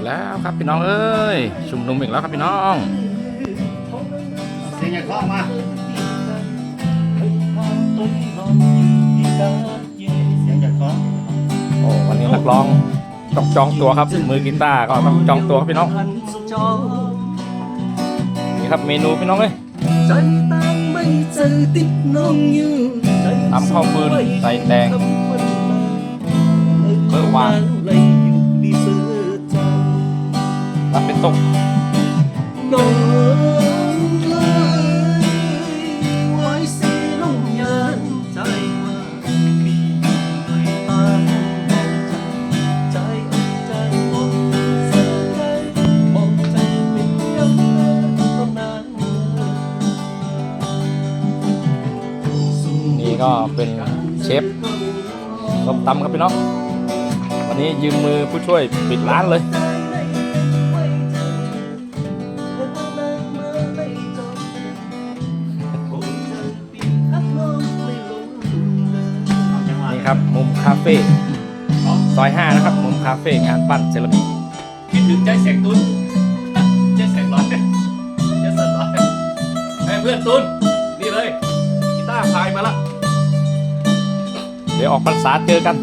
อีกแล้วครับพี่น้องเอ้ยชุมนุมอีกแล้วครับพี่น้องเสียงอย่าคล้องมาเสียงอย่าคล้องโอ้วันนี้นักร้องต้องจองตัวครับมือกีตาร์ก็ต้องจองตัวครับพี่น้องนี่ครับเมนูพี่น้องเอ้ยใจตามไม่เจอติดน้องอยู่ตำข้าวฟืนใส่แดงเบอร์วาง รับเป็นตกน้องเลยไว้สิน้องยานใจว่ามีด้วยตาใจอกใจมองสนใจมองใจเป็นยังไงต้องนานนี่ก็เป็นเชฟส้มตำครับพี่น้อง วันนี้ยืมมือผู้ช่วยปิดร้านเลย เอาจังหวะนี่ครับ มุมคาเฟ่ซอยห้านะครับ มุมคาเฟ่งานปั้นเซรามิกคิดถึงใจแสงตุนใจแสงร้อยใจแสงร้อยไอ้เพื่อนตุนนี่เลยกีตาร์พายมาละเดี๋ยวออกพรรษาเจอกัน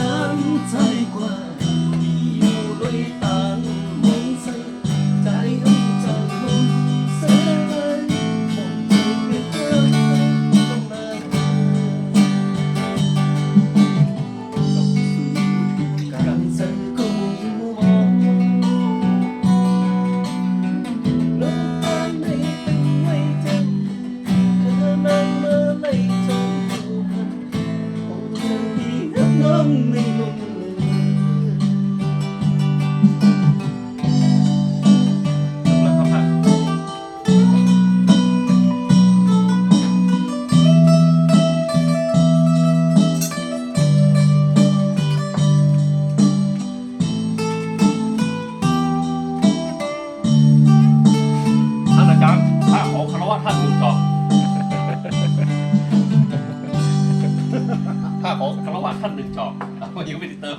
น้องยา ข้าท่านหนึ่งจอกเอาอยู่ได้เติม